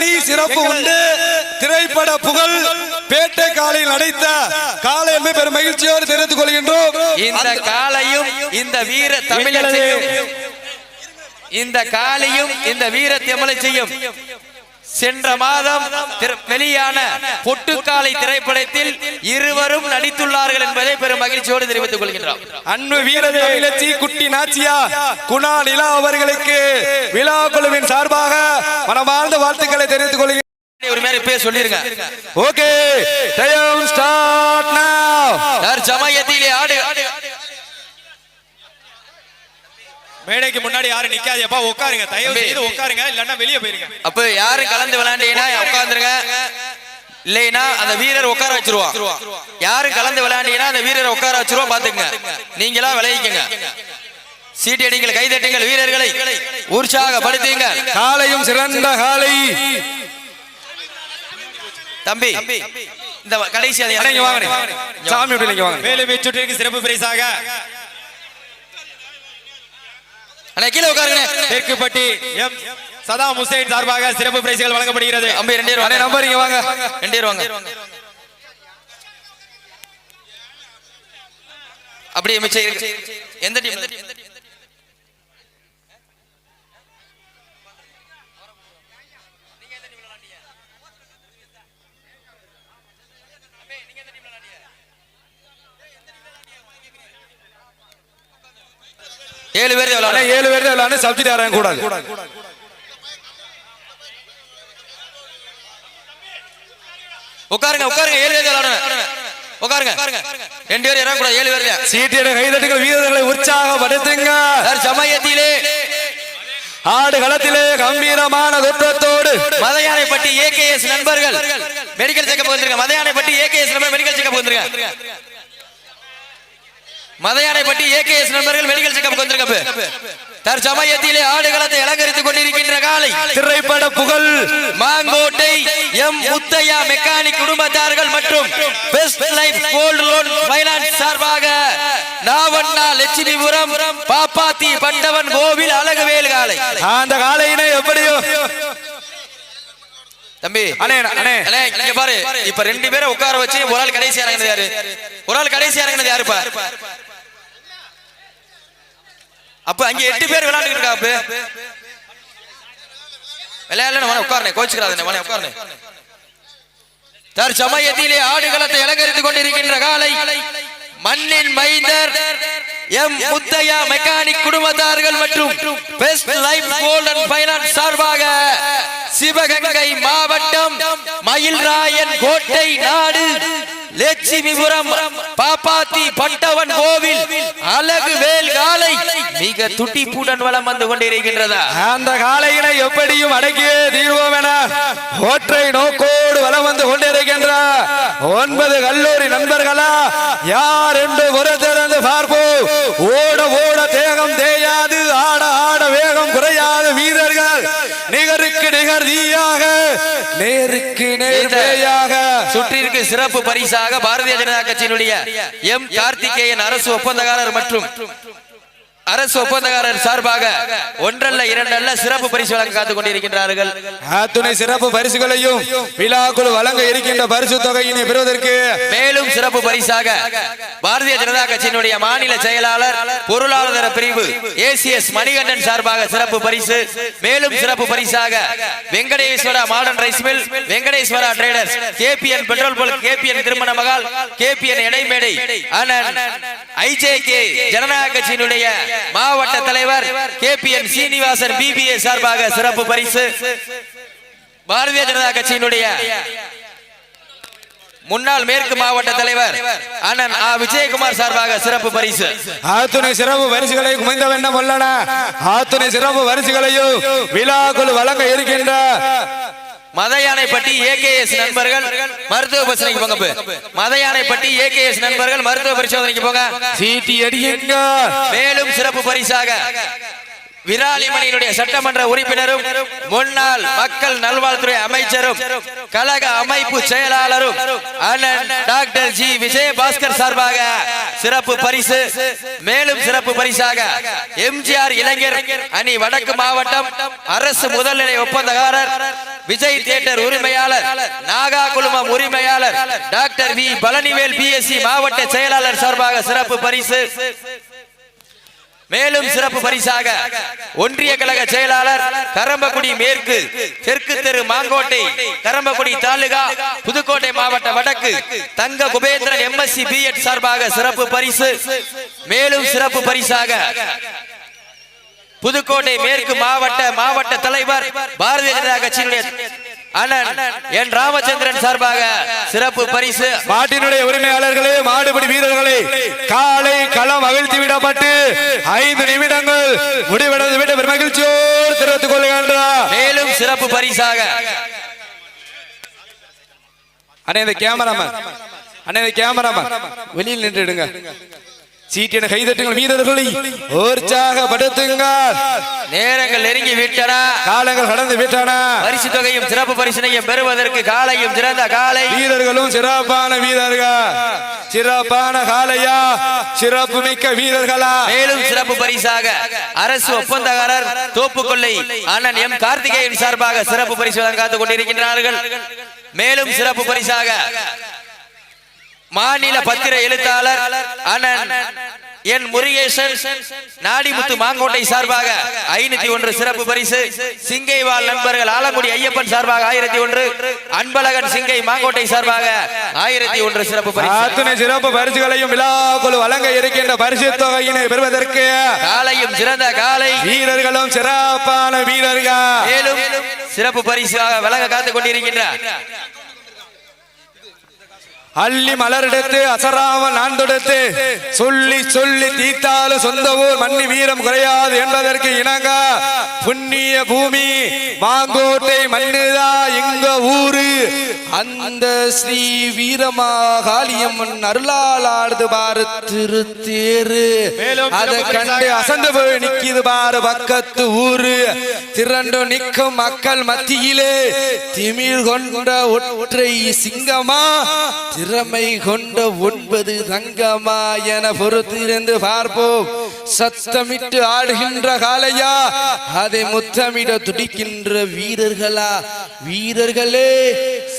தனி சிறப்பு உண்டு. திரைப்பட புகழ் பேட்டை காலையில் நடைத்த காலை என்பதை பெரும் மகிழ்ச்சியோடு தெரிவித்துக் கொள்கின்றோம். இந்த காலையும் இந்த வீர தமிழத்தையும் இந்த காலையும் இந்த வீர தமிழச்சையும் சென்ற மாதம் வெளியான பொட்டுக்காலை திரைப்படத்தில் இருவரும் நடித்துள்ளார்கள் என்பதை பெரும் மகிழ்ச்சியோடு தெரிவித்துக் கொள்கின்றோம். அன்பு வீர தமிழச்சி குட்டி நாச்சியா குணா நிலா அவர்களுக்கு விழா குழுவின் சார்பாக மனமார்ந்த வாழ்த்துக்களை தெரிவித்துக் கொள்கிறேன். ஒரு மாதிரி பேர் சொல்லிருங்க. ஓகே டைம் ஸ்டார்ட் நவ ஆடு மேடைக்கு முன்னாடி யாரும் நிக்காதேப்பா உட்காருங்க. தயவு. செய்து உட்காருங்க இல்லன்னா வெளியே போயிருங்க. அப்ப யாரும் கலந்து விளையாண்டீங்கன்னா உட்காந்துருங்க. இல்லைன்னா அந்த வீரர் உட்கார வச்சிருவோம் யாரும் கலந்து விளையாண்டீங்கன்னா அந்த வீரரை உட்கார வச்சிருவோம் பாத்துக்கங்க நீங்களா விளைவிக்குங்க சீட்டி அடிங்கள் கைதட்டுங்கள் வீரர்களை உற்சாகப்படுத்துங்க. காலையும் சிறந்த காலை. தம்பி இந்த கடைசி அதை வாங்க சாமி வாங்க வேலு வீச்சுட்டிற்கு சிறப்பு பரிசாக கீழே உட்காருங்க. தெற்குப்பட்டி எம் சதாம் ஹுசைன் சார்பாக சிறப்பு பரிசுகள் வழங்கப்படுகிறது. அம்பி ரெண்டு வாங்க. நம்பர் இங்க வாங்க. ரெண்டு பேரும் வாங்க. அப்படியே மிச்சம் எந்த டீம் ஏழு பேர் ஏழு பேர் விளையாண்டு சப்ஜெக்ட் யாரும் கூடாது உட்காருங்க உட்காருங்க ஏழு பேர் உட்காருங்க. ரெண்டு பேர் இறங்க கூடாது ஏழு பேர் சீட்டியட கைதட்டுகள் வீரர்களை உற்சாகப்படுத்துங்க. சமயத்திலே. ஆடு களத்திலே கம்பீரமான தோற்றத்தோடு. மதையானைப்பட்டி ஏகேஎஸ் நண்பர்கள். மெடிக்கல் செக்கப் வந்துருங்க மதையானைப்பட்டி ஏகேஎஸ் நண்பர் மெடிக்கல் செக்கப் வந்துருங்க மதையானைப்பட்டி ஏகேஎஸ் நண்பர்கள் மெடிக்கல் செக்கப் வந்துருங்க தற்சமயத்திலே ஆடுகளத்தை அலங்கரித்துக் கொண்டிருக்கின்ற காலை. திரைப்பட புகழ். மாங்கோட்டை எம். முத்தையா மெக்கானிக் குடும்பத்தார்கள் மற்றும் best life gold loan finance சார்பாக நாவண்ணா லட்சுமிபுரம் பாப்பாத்தி பண்டவன் கோவில் அழகுவேல் காலை. அந்த காலையினை எப்படியோ. தம்பி அண்ணே அண்ணே அண்ணே, இங்க பாரு. இப்ப ரெண்டு பேரை உட்கார வச்சு ஒரு ஆள் கடைசி இறங்குனது யாரு? ஒரு ஆள் கடைசி இறங்குனது யாருப்பா? அப்ப அங்க எட்டு பேர் விளையாண்டு இருக்கா அப்ப? விளையாடல மன உட்காருனே கோச்சுக்கிறாத மன உட்காருனே. தற்சமயத்திலே ஆடுகளத்தை அலங்கரித்துக் கொண்டிருக்கின்ற காலை மண்ணின் மைந்தர் எம் முத்தையா மெக்கானிக் குடும்பத்தார்கள் மற்றும் பெஸ்ட் லைஃப் கோல்டன் பைனான்ஸ் சார்பாக சிவகங்கை மாவட்டம் மயில்ராயன் கோட்டை நாடு லட்சுமிபுரம் பாப்பாத்தி பட்டவன் கோவில் அழகு வேல் காலை மிக துட்டிப்புடன் வளம் வந்து கொண்டிருக்கின்றதா? அந்த காலையினை எப்படியும் அடக்கியே தீர்வோம் என ஒற்றை நோக்கோடு வளம் வந்து கொண்டிருக்கின்ற ஒன்பது கல்லூரி நண்பர்களா யார் என்று பொறுத்திருந்து பார்ப்போம். ஓட ஓட தேகம் தேயாது ஆட ஆட வேகம் குறையாது வீரர்கள் நிகருக்கு நிகர்தியாக நேருக்கு நேர்மையாக. சுற்றிற்கு சிறப்பு பரிசாக பாரதிய ஜனதா கட்சியினுடைய எம் கார்த்திகேயன் அரசு ஒப்பந்தக்காரர் மற்றும் அரசு ஒப்பந்தக்காரர் சார்பாக ஒன்றல்ல இரண்டல்ல சிறப்பு பரிசு வழங்க காத்துக் கொண்டிருக்கின்றார்கள் அத்துணை சிறப்பு பரிசுகளையும் விழாக்குழு வழங்க இருக்கின்ற பரிசு தொகையினை பெறுவதற்கு மேலும் சிறப்பு பரிசாக பாரதிய ஜனதா கட்சியினுடைய மாநில செயலாளர் பொருளாதார பிரிவு ஏசிஎஸ் மணிகண்டன் சார்பாக சிறப்பு பரிசு. மேலும் சிறப்பு பரிசாக Venkateswara modern rice mill Venkateswara traders KPN petrol bulk KPN திருமண மகால் கேபிஎன் இடைமேடை அண்ணன் ஐஜேகே ஜனநாயக கட்சியினுடைய மாவட்ட தலைவர் K P N Srinivasan BBA சார்பாக சிறப்பு பரிசு. பாரதிய ஜனதா கட்சியினுடைய முன்னாள் மேற்கு மாவட்ட தலைவர் அண்ணன் ஆ. விஜயகுமார் சார்பாக சிறப்பு பரிசு. ஆத்துணை சிறப்பு பரிசுகளை குமைந்த வேண்டும் ஆத்துணை சிறப்பு பரிசுகளையும் விழாக்குழு வழங்க இருக்கின்ற மதையானைப்பட்டி ஏகேஎஸ் நண்பர்கள் மருத்துவ பரிசோதனைக்கு போங்க இப்ப. மதையானைப்பட்டி ஏகேஎஸ் நண்பர்கள் மருத்துவ பரிசோதனைக்கு போங்க. சீட்டி அடியுங்க. மேலும் சிறப்பு பரிசாக விராலிமணியினுடைய சட்டமன்ற உறுப்பினரும் முன்னாள் மக்கள் நல்வாழ்வுத்துறை அமைச்சரும் கழக அமைப்பு செயலாளரும் அண்ணன் டாக்டர் ஜி. விஜயபாஸ்கர் சார்பாக சிறப்பு பரிசு மேலும் சிறப்பு பரிசாக எம்ஜிஆர் இளைஞர் அணி வடக்கு மாவட்டம் அரசு முதல்நிலை ஒப்பந்தக்காரர் விஜய் தியேட்டர் உரிமையாளர் நாகா குழுமம் உரிமையாளர் டாக்டர் வி. பழனிவேல் பிஎஸ்சி மாவட்ட செயலாளர் சார்பாக சிறப்பு பரிசு மேலும் சிறப்பு பரிசாக ஒன்றிய கழக செயலாளர் கரம்பக்குடி மேற்கு தெற்கு தெரு மாங்கோட்டை கரம்பக்குடி தாலுகா புதுக்கோட்டை மாவட்ட வடக்கு தங்க குபேந்திரன் எம்எஸ்சி பிஎட் சார்பாக சிறப்பு பரிசு. மேலும் சிறப்பு பரிசாக புதுக்கோட்டை மேற்கு மாவட்ட மாவட்ட தலைவர் பாரதிய ஜனதா கட்சியினுடைய என் ராமச்சந்திரன் சார்பாக சிறப்பு பரிசு. மாட்டினுடைய உரிமையாளர்களே மாடுபிடி வீரர்களே காலை களம் அவிழ்த்து விடப்பட்டு ஐந்து நிமிடங்கள் முடிவடைந்து விட மகிழ்ச்சியோடு தெரிவித்துக் கொள்கின்றார் மேலும் சிறப்பு பரிசாக. அண்ணே இந்த கேமராமேன். அண்ணே இந்த கேமராமேன். வெளியில் நின்றுடுங்க. சீட்டின கைதட்டுங்கள் வீரர்களை உற்சாகப்படுத்துங்கள் நேரங்கள் நெருங்கி விட்டன. காலங்கள் கடந்து விட்டன. பரிசு தொகையும் சிறப்பு பரிசினையும் பெறுவதற்கு காலையும் சிறந்த காலை. வீரர்களும் சிறப்பான வீரர்கள். சிறப்பான காலையா? சிறப்பு மிக்க வீரர்களா? மேலும் சிறப்பு பரிசாக அரசு ஒப்பந்தக்காரர் தோப்புக்கொள்ளை அண்ணன் எம். கார்த்திகேயன் சார்பாக சிறப்பு பரிசு வழங்க காத்துக் கொண்டிருக்கின்றார்கள். மேலும் சிறப்பு பரிசாக மாநில பத்திர எழுத்தாளர் அண்ணன் என் முருகேசன் நாடிமுத்து மாங்கோட்டை சார்பாக ஐநூத்தி ஒன்று சிறப்பு பரிசு சிங்கைவால் நண்பர்கள் ஆலங்குடி ஐயப்பன் சார்பாக ஆயிரத்தி ஒன்று அன்பழகன் சிங்கை மாங்கோட்டை சார்பாக ஆயிரத்தி ஒன்று சிறப்பு பரிசு. அத்துணை சிறப்பு பரிசுகளையும் விழாக்குழு வழங்க இருக்கின்ற பரிசு தொகையினை பெறுவதற்கு காலையும் சிறந்த காலை. வீரர்களும் சிறப்பான வீரர்கள். மேலும் சிறப்பு பரிசாக வழங்க காத்துக் கொண்டிருக்கின்றார். அள்ளி மலரெடுத்து அசராமல் நான் தொடுத்து சொல்லி சொல்லி தீத்தாலும் சொந்த ஊர் மண்ணி வீரம் குறையாது என்பதற்கு இணங்க புண்ணிய பூமி மாங்கோட்டை மண்ணுதா எங்க ஊரு? அந்த ஸ்ரீ வீரமா காளியம்மன் அருளால் ஆடுது பாரு திருத்தேரு. அதை கண்டு அசந்து போய் நிக்கிது பாரு பக்கத்து ஊரு. திரண்டு நிற்கும் மக்கள் மத்தியிலே திமிழ் கொண்ட ஒற்றை சிங்கமா திறமை கொண்ட ஒன்பது தங்கமா என பொறுத்திருந்து பார்ப்போம். சத்தமிட்டு ஆடுகின்ற காலையா அதை முத்தமிட துடிக்கின்ற வீரர்களா? வீரர்களே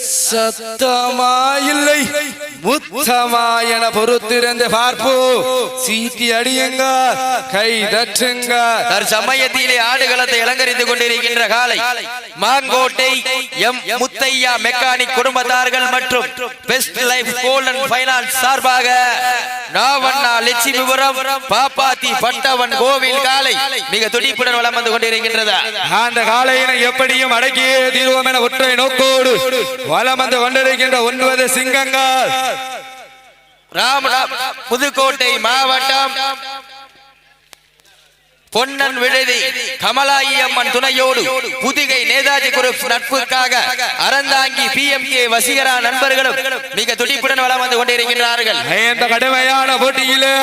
சத்தமா இல்லை முத்தமா என பொறுத்திருந்து பார்ப்போம் சீட்டி அடியுங்க கை தட்டுங்க. தற்சமயத்திலே ஆடுகளத்தை அலங்கரித்துக் கொண்டிருக்கின்ற காலை. மாங்கோட்டை எம். முத்தையா மெக்கானிக் குடும்பத்தார்கள் மற்றும் பெஸ்ட் லைஃப் கோல்டன் பைனான்ஸ் சார்பாக நாவண்ணா லட்சுமிபுரம் பாப்பாத்தி பட்டவன் கோவில் காலை மிக துடிப்புடன் வலம் வந்து கொண்டிருக்கின்றதா அந்த காலையினை எப்படியும் அடக்கியே தீர்வோம் என ஒற்றை நோக்கோடு வலம் வந்து கொண்டிருக்கின்ற ஒன்பது சிங்கங்கள். ராமநாத புதுக்கோட்டை மாவட்டம் பொன்னன் விழுதி கமலாயி அம்மன் துணையோடு Podhigai Netaji group நட்புக்காக Aranthangi P M K Vaseegara நண்பர்களும் மிக துடிப்புடன் வலம் வந்து கொண்டிருக்கின்றார்கள். இந்த கடுமையான போட்டியிலே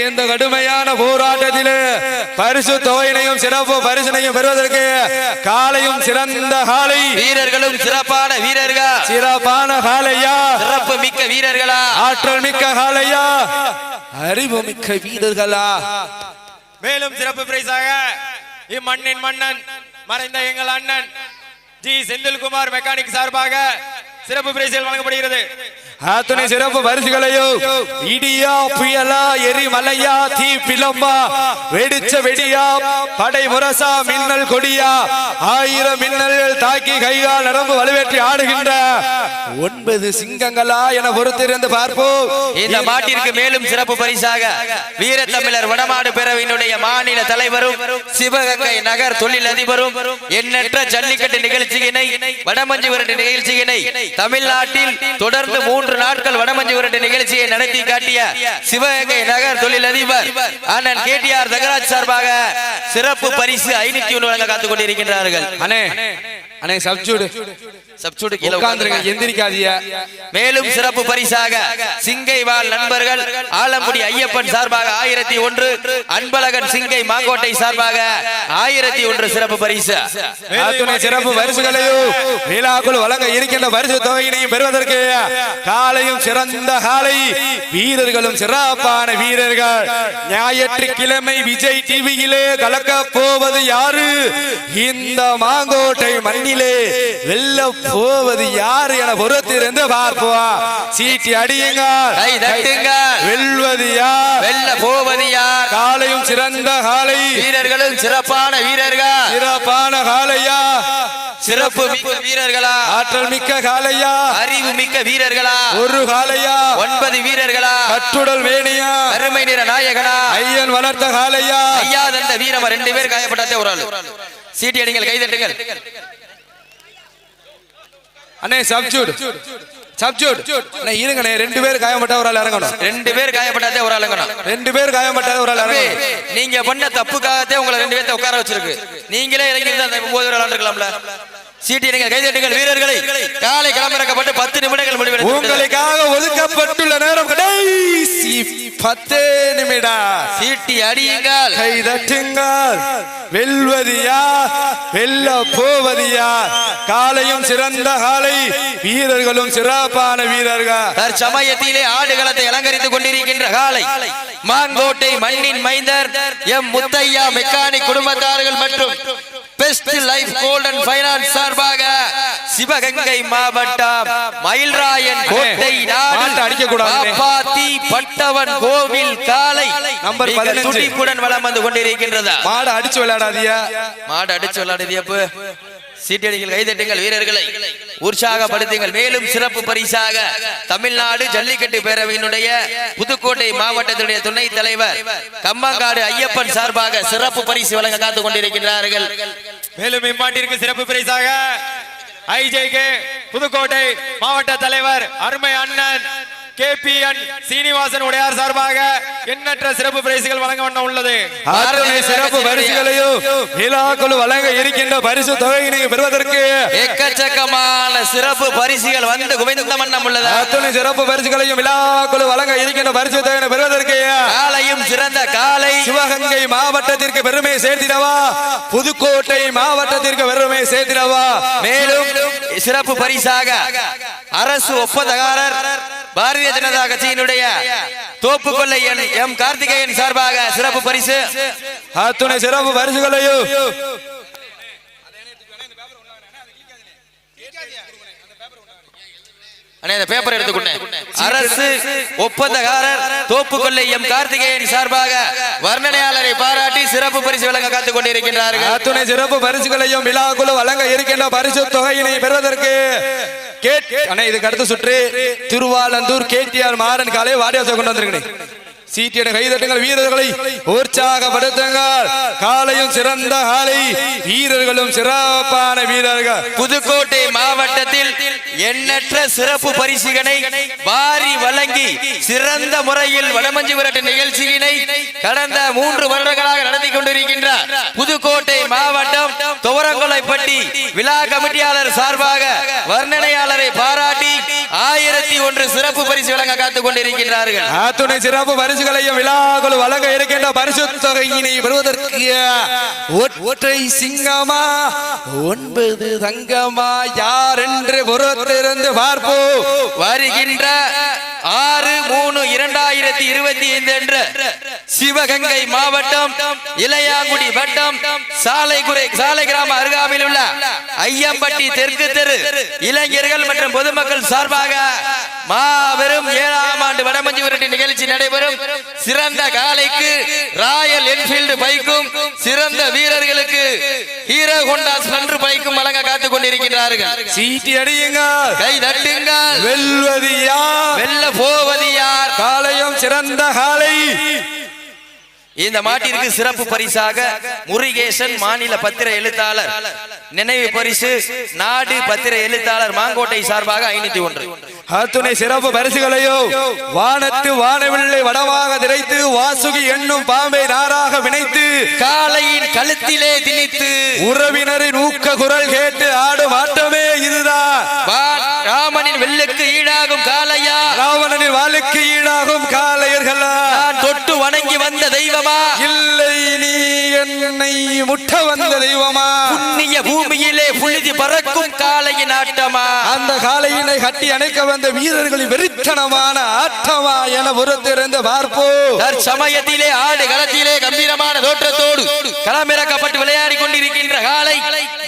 இந்த கடுமையான போராட்டத்திலே பரிசு தொகையினையும் சிறப்பு பரிசினையும் பெறுவதற்கு காலையும் சிறந்த காலை. வீரர்களும் சிறப்பான வீரர்கள்? சிறப்பான காலையா? சிறப்பு மிக்க வீரர்களா? ஆற்றல் மிக்க காலையா? அறிவு மிக்க வீரர்களா? மேலும் சிறப்பு பிரைஸாக இம்மண்ணின் மன்னன் மறைந்த எங்கள் அண்ணன் ஜி செந்தில்குமார் மெக்கானிக் சார்பாக சிறப்பு பிரைஸில் வழங்கப்படுகிறது. அத்தனை சிறப்பு பரிசுகளையோ இடியா புயலா எரிமலையா தீ பிளம்பா வெடிச்ச வெடியா படை முரசா மின்னல் கொடியா ஆயிரம் மின்னல்கள் தாக்கி கைகால் நரம்பு வலுவேற்றி ஆடுகின்ற ஒன்பது சிங்கங்களா என பொறுத்திருந்து பார்ப்போம். இந்த மாட்டிற்கு மேலும் சிறப்பு பரிசாக வீரத்தமிழர் வடமாடு பேரவையினுடைய மாநில தலைவரும் சிவகங்கை நகர் தொழில் அதிபரும் எண்ணற்ற ஜல்லிக்கட்டு நிகழ்ச்சியினை வடமஞ்சு விரட்டு நிகழ்ச்சியினை தமிழ்நாட்டில் தொடர்ந்து மூன்று நாட்கள் வடமஞ்சு விரட்டு நிகழ்ச்சியை நடத்தி காட்டிய சிவகங்கை நகர் தொழில் கே டி ஆர் தகராஜ் சார்பாக சிறப்பு பரிசு ஐநூத்தி ஒன்று வழங்க காத்துக் கொண்டிருக்கின்றார்கள். அண்ணே அண்ணே சப்ஜூடு சப்சூடு கீழே உட்கார்ந்துருங்க மேலும் சிறப்பு பரிசாக சிங்கை வாழ் நண்பர்கள் ஆலங்குடி ஐயப்பன் சார்பாக ஆயிரத்தி ஒன்று அன்பழகன் சிங்கை மாங்கோட்டை சார்பாக ஆயிரத்தி ஒன்று சிறப்பு பரிசு. சிறப்பு பரிசுகளையும் விழாக்குள் வழங்க இருக்கின்ற பரிசு தொகையினையும் பெறுவதற்கு காலையும் சிறந்த காலை வீரர்களும் சிறப்பான வீரர்கள். ஞாயிற்றுக்கிழமை விஜய் டிவியிலே கலக்க போவது யாரு? இந்த மாங்கோட்டை மண்ணிலே வெல்ல போவது யாரு என பொறுத்திருந்து பார்ப்போம். சீட்டி அடியுங்க. கை தட்டுங்க. வெல்வது யார்? வெல்ல போவது யார்? காலையும் சிறந்த காலை. வீரர்களும் சிறப்பான வீரர்கள். சிறப்பான காலையா? சிறப்பு மிக்க வீரர்களா? ஆற்றல் மிக்க காலையா? அறிவு மிக்க வீரர்களா? ஒரு காலையா? ஒன்பது வீரர்களா? கட்டுடல் வேணியா? அருமை நிற நாயகனா? ஐயன் வளர்த்த காலையா? ஐயா தந்த வீரம ரெண்டு பேர் காயப்பட்டாதே ஒரு ஆளு. சீட்டி அடிங்கள் கை தட்டுங்கள். அண்ணே சப்ஜூட். சப்ஜூட். அண்ணே இருங்கண்ணே ரெண்டு பேர் காயப்பட்ட ஒரு ஆள் இறங்கணும். ரெண்டு பேர் காயப்பட்டாதே ஒரு ஆளுங்கண்ணா ரெண்டு பேர் காயப்பட்ட ஒரு ஆள் இறங்கணும். நீங்க பண்ண தப்புக்காகத்தே உங்களை ரெண்டு பேர்த்த உட்கார வச்சிருக்கு. நீங்களே இறங்கி இருந்தா ஒன்பது பேர் விளையாண்டுக்கலாம்ல சீட்டி அடிங்கள் கை தட்டுங்கள் வீரர்களை காலை களமிறக்கப்பட்டு பத்து நிமிடங்கள் முடிவு உங்களுக்காக ஒதுக்கப்பட்டுள்ள நேரம் கடைசி பத்தே நிமிடம் சீட்டி அடியுங்கள். கை தட்டுங்கள் வெல்வது யார் வெல்ல போவது யார் காலையும் சிறந்த காலை வீரர்களும் சிறப்பான வீரர்கள். தற்சமயத்திலே ஆடுகளத்தை அலங்கரித்துக் கொண்டிருக்கின்ற காலை மாங்கோட்டை மண்ணின் மைந்தர் எம் முத்தையா மெக்கானிக் குடும்பத்தார்கள் மற்றும் பெஸ்ட் லைஃப் கோல்டன் ஃபைனான்ஸ் சார்பாக சிவகங்கை மாவட்டம் மயில்ராயன் கோட்டை மாட்டை அடிக்கக்கூடாது. பாத்தி பட்டவன் கோவில் காலை. நம்பர் மிக 15. துடிப்புடன் வலம் வந்து கொண்டிருக்கின்றதா? மாடு அடிச்சு விளையாடாதீங்க. மாடு அடிச்சு விளையாடுது அப்ப. சீட்டடிகள் கைதட்டுங்கள் வீரர்களை. உற்சாகப்படுத்துங்கள். மேலும் சிறப்பு பரிசாக தமிழ்நாடு ஜல்லிக்கட்டு பேரவையினுடைய புதுக்கோட்டை மாவட்டத்தினுடைய துணைத் தலைவர் கம்மங்காடு ஐயப்பன் சார்பாக சிறப்பு பரிசு வழங்க காத்துக் கொண்டிருக்கிறார்கள் மேலும் இம்மாட்டிற்கு சிறப்பு பரிசாக ஐஜேகே புதுக்கோட்டை மாவட்ட தலைவர் அருமை அண்ணன் கேபிஎன் சீனிவாசன் உடையார் சார்பாக எண்ணற்ற சிறப்பு பரிசுகள் வழங்க வண்ண உள்ளது. அத்துணை சிறப்பு பரிசுகளையும் விழாக்குழு வழங்க இருக்கின்ற பரிசு தொகையினை பெறுவதற்கு எக்கச்சக்கமான சிறப்பு பரிசுகள் வந்து குவிந்த வண்ணம் உள்ளதா. அத்துணை சிறப்பு பரிசுகளையும் விழாக்குழு வழங்க இருக்கின்ற பரிசு தொகையினை பெறுவதற்கு காலையும் சிறந்த காலை. சிவகங்கை மாவட்டத்திற்கு பெருமை சேர்த்திடவா? புதுக்கோட்டை மாவட்டத்திற்கு பெருமை சேர்த்திடவா? மேலும் சிறப்பு பரிசாக அரசு ஒப்பந்தக்காரர் பாரதிய ஜனதா கட்சியினுடைய தோப்பு கொள்ளை எம் கார்த்திகேயன் சார்பாக சிறப்பு பரிசு. அத்துணை சிறப்பு பரிசுகளையும் அண்ணே இந்த பேப்பர் எடுத்துக்கொண்டேன் அரசு ஒப்பந்தக்காரர் தோப்பு கொள்ளை எம் கார்த்திகேயன் சார்பாக வர்ணனையாளரை பாராட்டி சிறப்பு பரிசு வழங்க காத்துக் கொண்டிருக்கின்றார்கள். அத்துணை சிறப்பு பரிசுகளையும் விழாக்குழு வழங்க இருக்கின்ற பரிசு தொகையினை பெறுவதற்கு கேட் அண்ணா இதுக்கு அடுத்த சுற்று திருவாலந்தூர் கேடிஆர் மாறன் காலை வாடியாசை கொண்டு வந்திருக்கேன் சீட்டியட கைதட்டுங்கள் வீரர்களை உற்சாகப்படுத்துங்கள். காலையும் சிறந்த காலை வீரர்களும் சிறப்பான வீரர்கள். புதுக்கோட்டை மாவட்டத்தில் எண்ணற்ற சிறப்பு பரிசுகளை வாரி வழங்கி சிறந்த முறையில் வடமஞ்சி விரட்டு நிகழ்ச்சியினை கடந்த மூன்று வருடங்களாக நடத்தி கொண்டிருக்கின்ற புதுக்கோட்டை மாவட்டம் துவரங்கொலைப்பட்டி விழா கமிட்டியாளர் சார்பாக வர்ணனையாளரை பாராட்டி ஆயிரத்தி ஒன்று சிறப்பு பரிசு வழங்க காத்துக் கொண்டிருக்கின்றார்கள். சிறப்பு பரிசு பரிசுகளையும் விழாக்குழு வழங்க இருக்கின்ற பரிசு தொகையினை பெறுவதற்கு ஒற்றை சிங்கமா ஒன்பது தங்கமா யார் என்று பொறுத்திருந்து பார்ப்போம். வருகின்ற ஆறு மூணு இரண்டாயிரத்தி இருபத்தி ஐந்து என்ற சிவகங்கை மாவட்டம் இளையாங்குடி வட்டம் சாலைக்குறை சாலை கிராம அருகாமையில் உள்ள ஐயம்பட்டி தெற்கு தெரு இளைஞர்கள் மற்றும் பொதுமக்கள் சார்பாக மாபெரும் ஏழாம் ஆண்டு வடமஞ்சி விரட்டு நிகழ்ச்சி நடைபெறும். சிறந்த காலைக்கு ராயல் என்ஃபீல்டு பைக்கும் சிறந்த வீரர்கள் ஹீரோ ஹோண்டா ஸ்பெண்டர் பைக்கும் வழங்க காத்துக் கொண்டிருக்கிறார்கள் சீட்டி அடியுங்கள். கை தட்டுங்கள். வெல்வது யார் வெல்ல போவது யார் காலையும் சிறந்த காலை இந்த மாட்டிற்கு சிறப்பு பரிசாக முருகேசன் மாநில பத்திர எழுத்தாளர். நினைவு பரிசு நாடு பத்திர எழுத்தாளர் மாங்கோட்டை சார்பாக ஐநூத்தி ஒன்று. அத்துணை சிறப்பு பரிசுகளையும் வானத்து வானவில்லை வடமாக திரைத்து வாசுகி என்னும் பாம்பை நாராக வினைத்து காலையின் கழுத்திலே திணித்து உறவினரின் ஊக்க குரல் கேட்டு ஆடும் ஆட்டமே இதுதான் வாளுக்கு ஈடாகும் காளையா? ராவணனின் வாளுக்கு ஈடாகும் தொட்டு வணங்கி வந்த தெய்வமா? இல்லை நீ என்னை முட்ட வந்த தெய்வமா? புழுதி பறக்கும் காளையின் ஆட்டமா? அந்த காளையினை கட்டி அணைக்க வந்த வீரர்களின் வெறித்தனமான ஆட்டமா என புறத்திருந்து பார்ப்போம் தற்சமயத்திலே ஆடு களத்திலே கம்பீரமான தோற்றத்தோடு களமிறக்கப்பட்டு விளையாடி கொண்டிருக்கின்ற காலை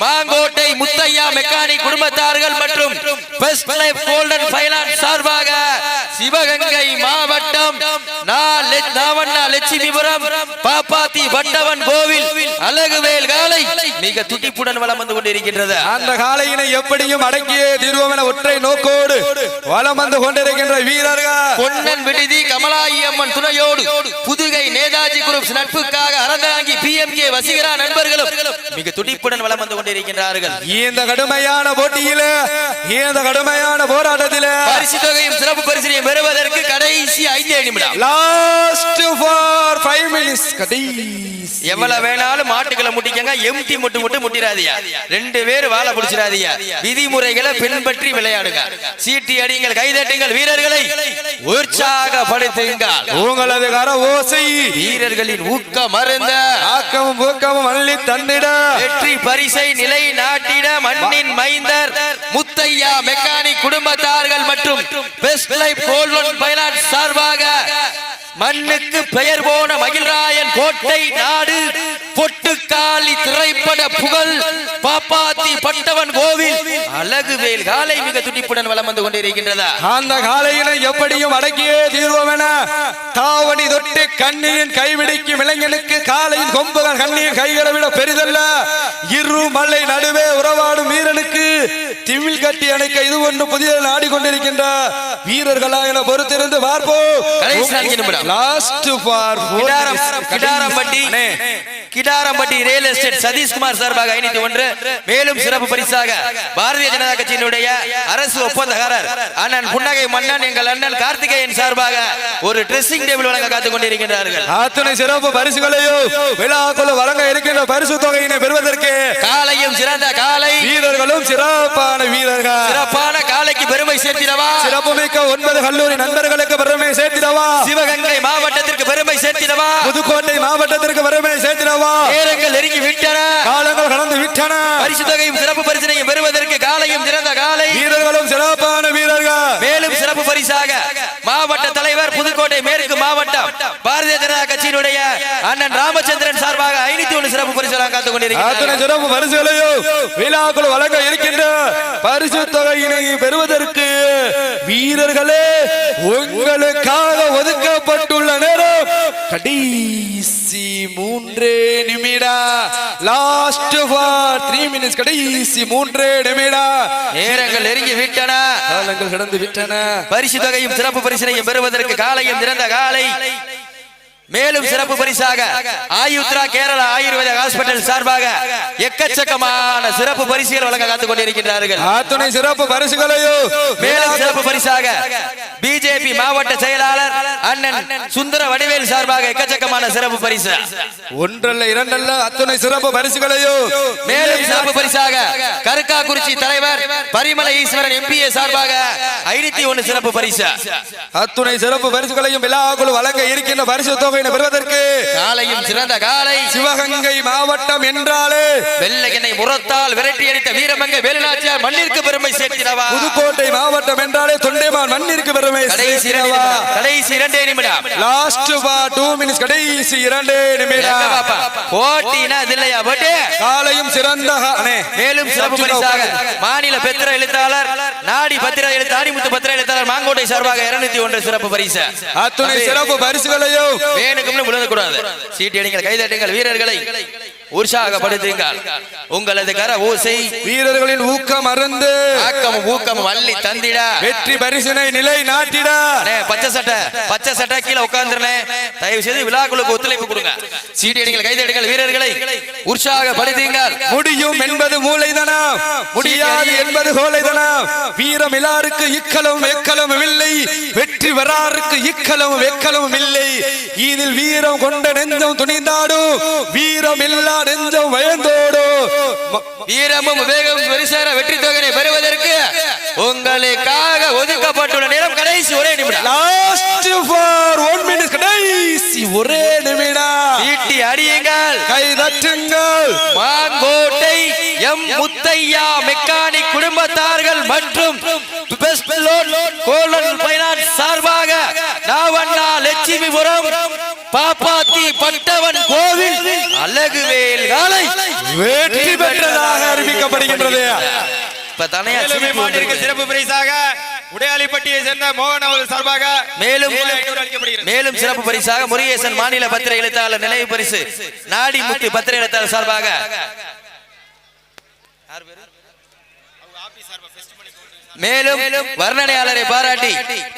மாங்கோட்டை முத்தையா மெக்கானிக் குடும்பத்தார்கள் மற்றும் பெஸ்ட் லைஃப் கோல்டன் ஃபைனான்ஸ் சார்பாக சிவகங்கை மாவட்டம் லட்சுமிபுரம் பாப்பாத்தி வட்டவன் கோவில் அழகுவேல் காலை மிக துடிப்புடன் வலம் வந்து கொண்டிருக்கின்றது. அந்த காளையினை எப்படியும் அடக்கியே தீர்வோம் என ஒற்றை நோக்கோடு வலம் வந்து கொண்டிருக்கின்ற வீரர்கள். பொன்னன் விடுதி கமலாயி அம்மன் துணையோடு புதுகை நேதாஜி குரூப்ஸ் நட்புக்காக அறந்தாங்கி பிஎம்கே வசீகரா நண்பர்களும் மிக துடிப்புடன் வலம் வந்து கொண்டிருக்கின்றார்கள். இந்த கடுமையான போட்டியில இந்த கடுமையான போராட்டத்தில பரிசு தொகையும் சிறப்பு பரிசினையும் பெறுவதற்கு கடைசி ஐந்து நிமிடம் லாஸ்ட் ஃபார் ஃபைவ் மினிட்ஸ் கடைசி. எவ்வளவு வேணாலும் மாட்டுக்களை முட்டிக்கங்க எம்டி முட்டு முட்டு முட்டிராதியா ரெண்டு பேர் வாழை பிடிச்சிடாதீங்க. விதிமுறைகளை பின்பற்றி விளையாடுங்க. சீட்டி அடிங்கள் கைதட்டுங்கள் வீரர்களை உற்சாகப்படுத்துங்கள். உங்களது கர ஓசை வீரர்களின் ஊக்கம் மருந்த ஆக்கமும் ஊக்கமும் அள்ளி தந்திட வெற்றி பரிசை நிலை நாட்டிட மண்ணின் மைந்தர் முத்தையா மெக்கானிக் குடும்பத்தார்கள் மற்றும் பெஸ்ட் லைஃப் கோல்டன் பைனான்ஸ் சார்பாக மண்ணுக்கு பெயர் போன மகிழ்ராயன் கோட்டை நாடு பொட்டுக்காளி திரைப்பட புகழ் பாப்பாத்தி பட்டவன் கோவில். அழகுவேல் காலை மிக துடிப்புடன் வலம் வந்து கொண்டிருக்கின்றதா? அந்த காலையினை எப்படியும் அடக்கியே தீர்வோம் என தாவணி தொட்டு கண்ணியின் கைவிடிக்கும் இளைஞனுக்கு காலையின் கொம்புகள் கண்ணியின் கைகளை விட பெரிதல்ல. இரு மலை நடுவே உறவாடும் வீரனுக்கு திமிழ் கட்டி அணைக்க இது ஒன்று புதிய ஆடிக்கொண்டிருக்கின்ற வீரர்களா என பொறுத்திருந்து பார்ப்போம். Last for Kidaram Kidarampatti Kidarampatti real estate Satishkumar சார்பாக ஐநூத்தி ஒன்று மேலும் சிறப்பு பரிசாக பாரதிய ஜனதா கட்சியினுடைய அரசு ஒப்பந்தக்காரர் அண்ணன் புன்னகை மன்னன் எங்கள் அண்ணன் கார்த்திகேயன் சார்பாக ஒரு ட்ரெஸ்ஸிங் டேபிள் வழங்க காத்துக் கொண்டிருக்கின்றார்கள் அத்துணை சிறப்பு பரிசுகளையும் விழாக்குள்ள வழங்க இருக்கின்ற பரிசு தொகையினை பெறுவதற்கு காலையும் சிறந்த காலை வீரர்களும் சிறப்பான வீரர்கள் சிறப்பான காலைக்கு பெருமை சேர்த்திடவா சிறப்புமிக்க ஒன்பது கல்லூரி நண்பர்களுக்கு பெருமை சேர்த்திடவா சிவகங்கை மாவட்டத்திற்கு பெருமை சேர்த்திடவா? புதுக்கோட்டை மாவட்டத்திற்கு பெருமை சேர்த்திடவா? நேரங்கள் நெருங்கி விட்டன. காலங்கள் கடந்து விட்டன. பரிசு தொகையும் சிறப்பு பரிசினையும் பெறுவதற்கு காலையும் சிறந்த காலை. வீரர்களும் சிறப்பான வீரர்கள். மேலும் சிறப்பு பரிசாக மாவட்ட தலைவர் புதுக்கோட்டை மேற்கு மாவட்டம் பாரதிய ஜனதா கட்சியினுடைய அண்ணன் ராமச்சந்திரன் சார்பாக ஐநூத்தி ஒன்று சிறப்பு பரிசு காத்துக் கொண்டிருக்கிறார் சிறப்பு பரிசுகளையும் விழாக்குள் வழங்க இருக்கின்ற பரிசு தொகையினை பெறுவதற்கு வீரர்களே உங்களுக்காக ஒதுக்கப்பட்டுள்ள நேரம் கடைசி மூன்றே நிமிடம் லாஸ்ட் ஃபார் த்ரீ மினிட்ஸ் கடைசி மூன்றே நிமிடம் நேரங்கள் நெருங்கி விட்டன. காலங்கள் கடந்து விட்டன. பரிசு தொகையும் சிறப்பு பரிசினையும் பெறுவதற்கு காலையும் திறந்த காலை. மேலும் சிறப்பு பரிசாக ஆயுத்ரா கேரளா ஆயுர்வேத ஹாஸ்பிட்டல் சார்பாக எக்கச்சக்கமான சிறப்பு பரிசுகள் வழங்க காத்துக் கொண்டிருக்கின்றார்கள். அத்துணை சிறப்பு பரிசுகளையும் மேலும் சிறப்பு பரிசாக பிஜேபி மாவட்ட செயலாளர் அண்ணன் சுந்தர வடிவேல் சார்பாக எக்கச்சக்கமான சிறப்பு பரிசு. ஒன்றல்ல இரண்டல்ல அத்துணை சிறப்பு பரிசுகளையும் மேலும் சிறப்பு பரிசாக கருக்காக்குறிச்சி தலைவர் பரிமலை ஈஸ்வரன் எம்பிஏ சார்பாக ஐநூத்தி ஒன்னு சிறப்பு பரிசு. அத்துணை சிறப்பு பரிசுகளையும் விழாக்குள் வழங்க இருக்கின்ற பரிசு தொகையினை பெறுவதற்கு காலையும் சிறந்த காலை. சிவகங்கை மாவட்டம் என்றாலே வெள்ளையனை முரத்தால் விரட்டி அடித்த வீரமங்கை வேலுநாச்சியார் மண்ணிற்கு பெருமை சேர்த்திடவா? புதுக்கோட்டை மாவட்டம் என்றாலே தொண்டைமான் மண்ணிற்கு பெருமை நிமிடம். கடைசி இரண்டே நிமிடம். லாஸ்ட் பா டூ மினிட்ஸ் கடைசி இரண்டே நிமிடம்? போட்டினா அது இல்லையா? போட்டு. காலையும் சிறந்த மேலும் சிறப்பு பரிசாக மாநில பெத்திர எழுத்தாளர் நாடி பத்திர எழுத்து ஆடிமுத்து பத்திர எழுத்தாளர் மாங்கோட்டை சார்பாக இருநூத்தி ஒன்று சிறப்பு பரிசு. அத்துணை சிறப்பு பரிசுகளையும் முழுவது கூடாது சீட்டி அடிங்கள் கைதட்டுங்கள் வீரர்களை. உற்சாகப்படுத்துங்கள். உங்களது கர ஓசை வீரர்களின் ஊக்கம் அருந்து ஆக்கமும் ஊக்கமும் அள்ளி தந்திட. வெற்றி பரிசினை நிலை நாட்டிட. பச்சை சட்டை பச்சை சட்டை கீழே உட்கார்ந்துருனே தயவு செய்து விழாக்குழுக்கு ஒத்துழைப்பு கொடுங்க. சீட்டி அடிங்கள் கைதட்டுங்கள் வீரர்களை உற்சாகப்படுத்துங்கள். முடியும் என்பது மூளைதனம் முடியாது என்பது கோலைதனம். வீரம் இலாருக்கு இக்கலம் வெக்கலம் இல்லை. வெற்றி வராருக்கு இக்கலம் வெக்கலம் இல்லை. இதில் வீரம் கொண்ட நெஞ்சம் துணிந்தாடும். வீரம் இல்லா நெஞ்சம் வயந்தோடு. வீரமும் விவேகமும் வெறிசேர வெற்றி தொகையை பெறுவதற்கு உங்களுக்காக ஒதுக்கப்பட்டுள்ள நேரம் கடைசி ஒரே நிமிடம். லாஸ்ட் ஃபார் ஒன் மினிட் கடைசி ஒரே நிமிடம். ஈட்டி அடியுங்கள். கை தட்டுங்கள். மாங்கோட்டை எம் முத்தையா மெக்கானிக் குடும்பத்தார்கள் மற்றும் கோலன் லட்சுமிபுரம் பாப்பாத்தி பட்டவன் கோவில் அழகுவேல் காலை வெற்றி பெற்றதாக அறிவிக்கப்படுகின்றது இப்ப தனையா. சிறப்பு பரிசாக உடையாளிப்பட்டியை சேர்ந்த மோகன் அவர்கள் சார்பாக மேலும். மேலும் சிறப்பு பரிசாக முருகேசன் மாநில பத்திர எழுத்தாளர் நினைவு பரிசு நாடி முத்து பத்திர எழுத்தாளர் சார்பாக மேலும் வர்ணனையாளரை பாராட்டி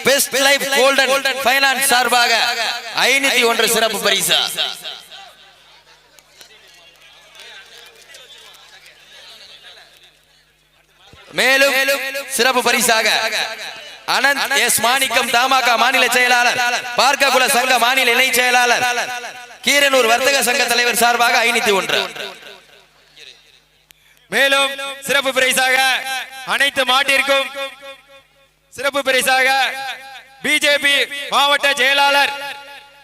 பெஸ்ட் லைஃப் கோல்டன் பைனான்ஸ் சார்பாக ஐநூத்தி ஒன்று சிறப்பு பரிசா. மேலும் சிறப்பு பரிசாக அனந்த் எஸ் மாணிக்கம் தமாக மாநில செயலாளர் பார்க்ககுல சங்க மாநில இணை செயலாளர் கீரனூர் வர்த்தக சங்க தலைவர் சார்பாக ஐநூத்தி ஒன்று. மேலும் சிறப்பு பரிசாக அனைத்து மாட்டிற்கும் சிறப்பு பரிசாக பிஜேபி மாவட்ட செயலாளர்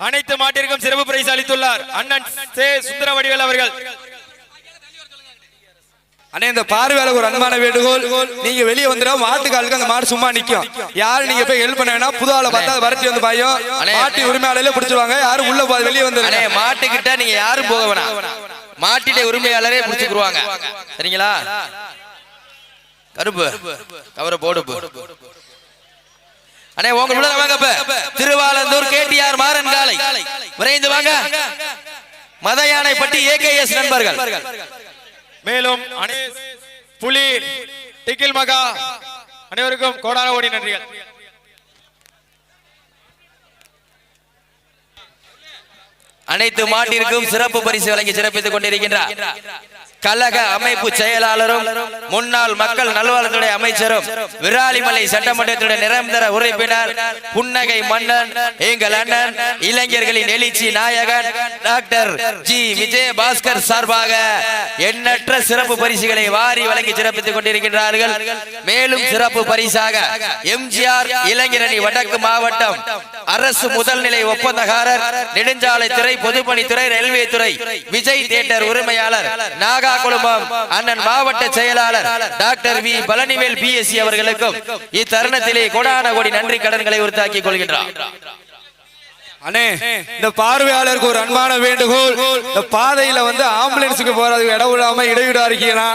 அனைத்து மாட்டிற்கும் சிறப்பு பரிசு அளித்துள்ளார். அண்ணன் சே. சுந்தரவடிவேல் அவர்கள். அண்ணே இந்த பார்வையாளர் ஒரு அன்பான வேண்டுகோள். நீங்க வெளியே வந்துடா மாட்டுக்காலுக்கு அந்த மாடு சும்மா நிக்கும். யாரு நீங்க போய் ஹெல்ப் பண்ணா புது ஆளை பார்த்தா வரட்டி வந்து பயம். மாட்டு உரிமையாளர்ல பிடிச்சிருவாங்க. யாரும் உள்ள வெளியே வந்து மாட்டுக்கிட்ட நீங்க யாரும் போக வேணாம். மாட்டிட உரிமையாளரே முடிச்சுக்குருவாங்க சரிங்களா? கருப்பு. கவரை போடு அண்ணே உங்க உள்ள வாங்க திருவாலந்தூர் கேடிஆர் மாறன் காலை. விரைந்து வாங்க. மத யானை பட்டி ஏகேஎஸ் நண்பர்கள். மேலும் புலி டிக்கில் மகா அனைவருக்கும் கோடான ஓடி நன்றிகள். அனைத்து மாட்டிற்கும் சிறப்பு பரிசு வழங்கி சிறப்பித்துக் கொண்டிருக்கின்றார். கழக அமைப்பு செயலாளரும் முன்னாள் மக்கள் நல்வாழ்வுத்துறை அமைச்சரும் விராலிமலை சட்டமன்றத்துடைய நிரந்தர உறுப்பினர் புன்னகை மன்னன் எங்கள் அண்ணன் இளைஞர்களின் எழுச்சி நாயகன் டாக்டர் ஜி. விஜயபாஸ்கர் சார்பாக எண்ணற்ற சிறப்பு பரிசுகளை வாரி வழங்கி சிறப்பித்துக் கொண்டிருக்கின்றார்கள். மேலும் சிறப்பு பரிசாக எம்ஜிஆர் இளைஞரணி வடக்கு மாவட்டம் அரசு முதல்நிலை ஒப்பந்தக்காரர் நெடுஞ்சாலைத்துறை பொதுப்பணித்துறை ரயில்வே துறை விஜய் தியேட்டர் உரிமையாளர் நாக குழுமம் அண்ணன் மாவட்ட செயலாளர் டாக்டர் வி. பழனிவேல் பிஎஸ்சி அவர்களுக்கும் இத்தருணத்திலே கோடான கோடி நன்றி கடன்களை உறுத்தாக்கிக் கொள்கின்றார். அண்ணே இந்த பார்வையாளருக்கு ஒரு அன்பான வேண்டுகோள். இந்த பாதையில வந்து ஆம்புலன்ஸுக்கு போறதுக்கு இடம் விடாம இடையூடா இருக்கீங்கன்னா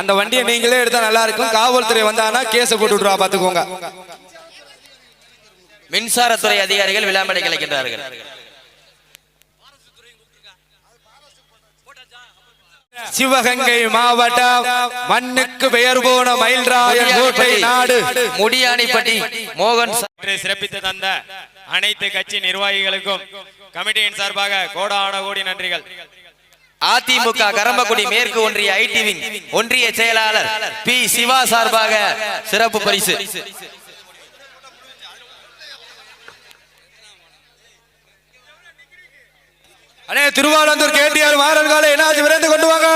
அந்த வண்டியை நீங்களே எடுத்தா நல்லா இருக்கும். காவல்துறை வந்தாங்கன்னா கேஸ போட்டு விட்டுருவா பாத்துக்கோங்க மின்சாரத்துறை அதிகாரிகள் விழாமடை கிடைக்கின்றார்கள் சிவகங்கை மாவட்டம் மண்ணுக்கு பெயர் போன மயில்ராயன் கோட்டை நாடு. முடியானிப்பட்டி மோகன் சிறப்பித்து தந்த அனைத்து கட்சி நிர்வாகிகளுக்கும் கமிட்டியின் சார்பாக கோடான கோடி நன்றிகள். அதிமுக கரம்பக்குடி மேற்கு ஒன்றிய ஐடிவின் ஒன்றிய செயலாளர் பி சிவா சார்பாக சிறப்பு பரிசு. அண்ணே திருவாரந்தூர் கேட்டியார் மாறன் காலை என்னாச்சு விரைந்து கொண்டு வாங்க.